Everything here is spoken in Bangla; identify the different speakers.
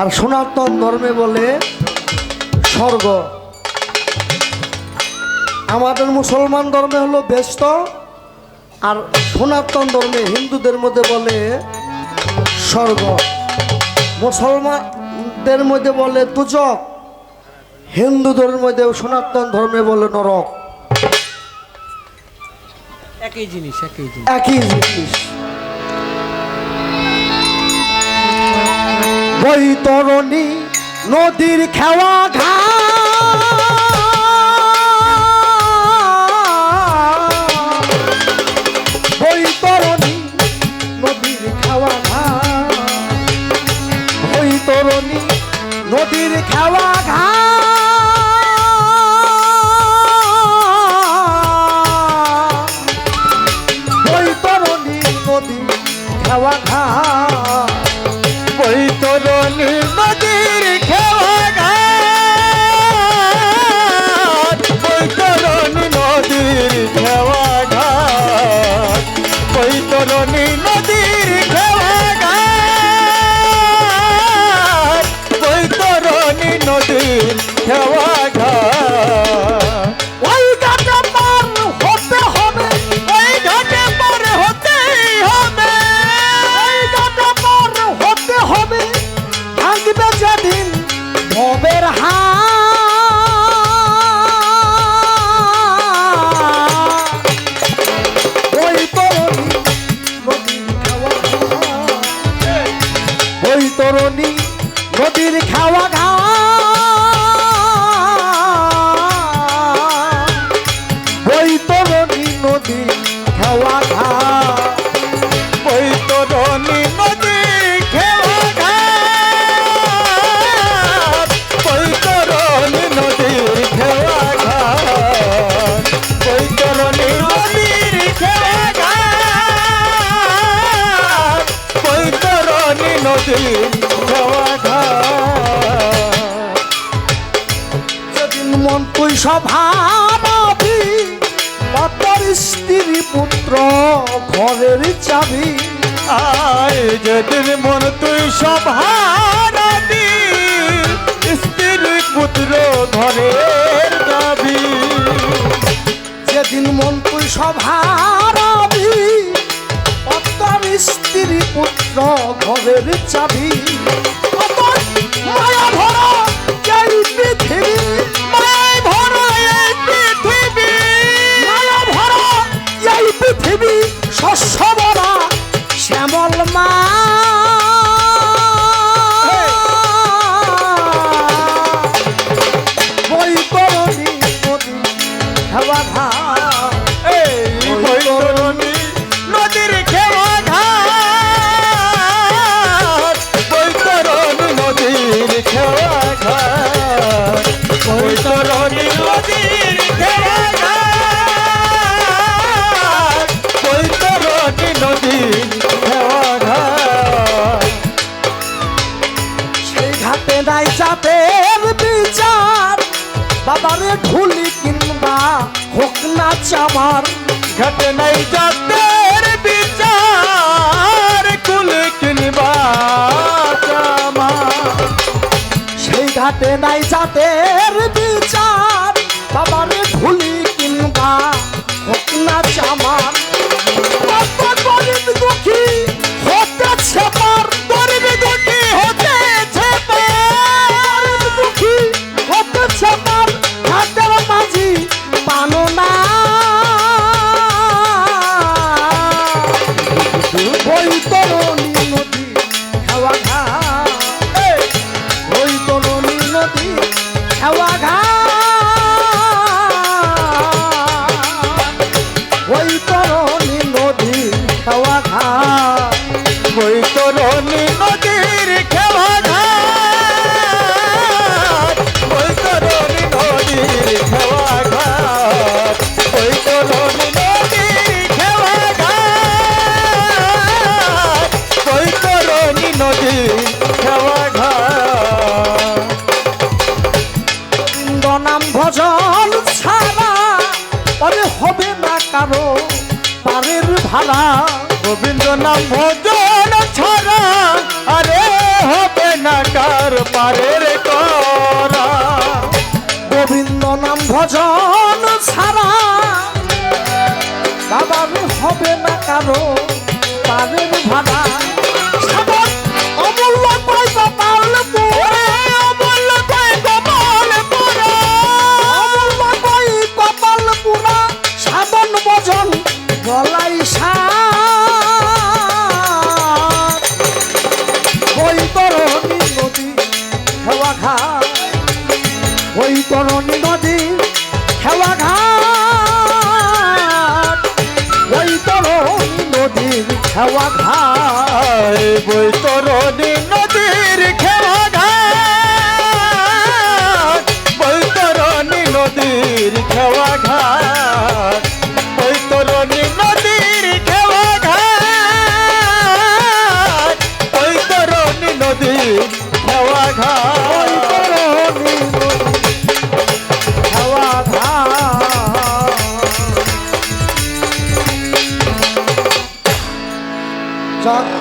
Speaker 1: আর সনাতন ধর্মে বলে স্বর্গ। আমাদের মুসলমান ধর্মে হলো ব্যস্ত আর সনাতন ধর্মে হিন্দুদের মধ্যে বলে স্বর্গ। মুসলমানদের মধ্যে বলে তুজক হিন্দুদের মধ্যে সনাতন ধর্মে বলে নরক।
Speaker 2: একই জিনিস একই জিনিস।
Speaker 1: একই জিনিস। বৈতরণী নদীর খেওয়া ঘা নদীর খাওয়া ঘা নদীর খাওয়া ঘা বৈতরণী নদী খাওয়া
Speaker 2: বৈতরণী নদীর ঘাট
Speaker 1: যেদিন স্ত্রী পুত্র ঘরের চাবি
Speaker 2: যেদিন মন তুই সভারবি স্ত্রী পুত্র ঘরের যাবি
Speaker 1: যেদিন মন তুই সভাবি স্ত্রী পুত্র ঘরের চাবি। মায়া ভরা এই পৃথিবী
Speaker 2: মায় ভরা এই পৃথিবী।
Speaker 1: নাই চাপের বিচার, বাবারে ঢুলি কিনবা হোক না চামার।
Speaker 2: ঘটনাই যাদের বিচার, কুল কিনবা জামা
Speaker 1: সেই ঘাটে নাই জাতের চামার কত গরিব দুঃখী হতেছে পার
Speaker 2: গরিব দুঃখী হতেছে
Speaker 1: গরিব দুঃখী হতেছে পার ঘাটের মাঝি নদী নদী।
Speaker 2: নদীর ঘাট। নদীর ঘাট। নদীর ঘাট। নদীর ঘাট।
Speaker 1: গোবিন্দ নাম ভজন ছাড়া পরে হবে না কারও পারের ভাড়া।
Speaker 2: গোবিন্দ নাম ভজন ছাড়া আরে হবে না কার পারের করা।
Speaker 1: গোবিন্দ নাম ভজন ছাড়া বাবার হবে না কারও পারের ভাড়া। হেওয়া ঘাট,
Speaker 2: বৈতরণী নদীর খেয়া ঘাট, বৈতরণী নদীর খেয়া ঘাট, বৈতরণী নদীর খেয়া ঘাট, বৈতরণী নদীর খেয়া ঘাট।